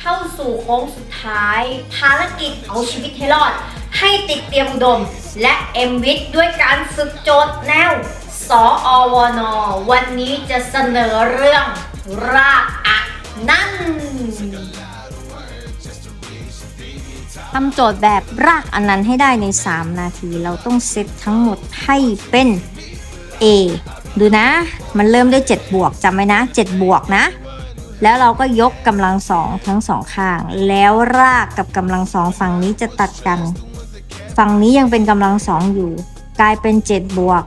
เข้าสู่โค้งสุดท้าย ภารกิจเอาชีวิตให้รอด ให้ติดเตรียมอุดม และเอ็มวิทด้วยการฝึกโจทย์แนวสออวนวันนี้จะเสนอเรื่องรากอะนั่นทำโจทย์แบบรากอันนั้นให้ได้ใน 3 นาที เราต้องเซตทั้งหมดให้เป็น A ดูนะ มันเริ่มด้วย 7 บวกจำไว้นะ 7 บวกนะ แล้วเราก็ยกกำลังสองทั้งสองข้าง แล้วรากกับกำลังสองฝั่งนี้จะตัดกัน ฝั่งนี้ยังเป็นกำลังสองอยู่ กลายเป็น 7 บวก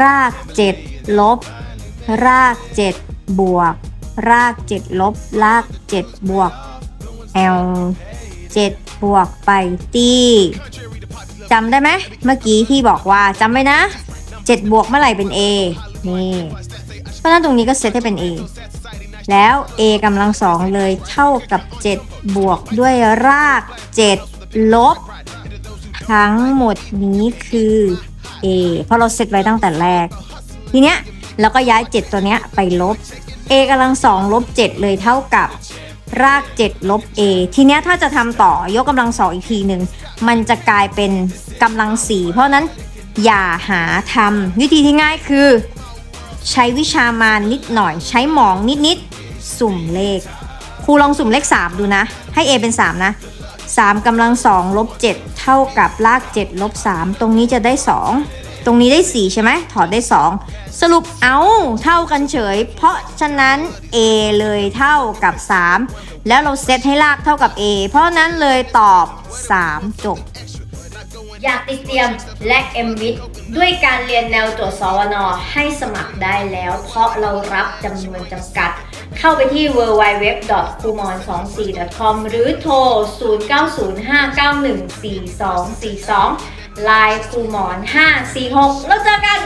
ราก 7 ลบ ราก 7 บวก ราก 7 ลบ ราก 7 บวก L 7 บวกไปตีจำได้ไหมเมื่อกี้ที่บอกว่าจำไว้นะ 7 บวกเมื่อไหร่เป็น A นี่เพราะฉะนั้นตรงนี้ก็เซตให้เป็น A แล้ว A กำลังสองเลยเท่ากับ 7 บวกด้วยราก 7 ลบ ทั้งหมดนี้คือ A เพราะเราเซตไว้ตั้งแต่แรก ทีเนี้ยเราก็ย้าย 7 ตัวเนี้ยไปลบ A กำลังสองลบ 7 เลยเท่ากับราก 7 ลบ A ทีเนี้ยถ้าจะทำต่อยกกำลังสองอีกทีหนึ่ง มันจะกลายเป็นกำลังสี่เพราะนั้นอย่าหาทำวิธีที่ง่ายคือ ใช้วิชามานนิดหน่อย ใช้หมองนิดๆ สุ่มเลข ครูลองสุ่มเลข 3 ดูนะ ให้ A เป็น 3 นะ 3กำลัง2ลบ7เท่ากับราก7ลบ3ตรงนี้จะได้ 2 ตรงนี้ได้ 4 ใช่ไหมถอดได้ 2 สรุปเอาเท่ากันเฉย เพราะฉะนั้น A เลยเท่ากับ 3 แล้วเราเซตให้รากเท่ากับ A เพราะฉะนั้นเลยตอบ 3 จบ อยากติดเตรียมและเอ็มวิทด้วยการเรียนแนวตรวจสวนให้สมัครได้แล้ว เพราะเรารับจำนวนจำกัด เข้าไปที่ www.kumon24.com หรือโทร 0905914242ไลน์คูมอน546 แล้วเจอกัน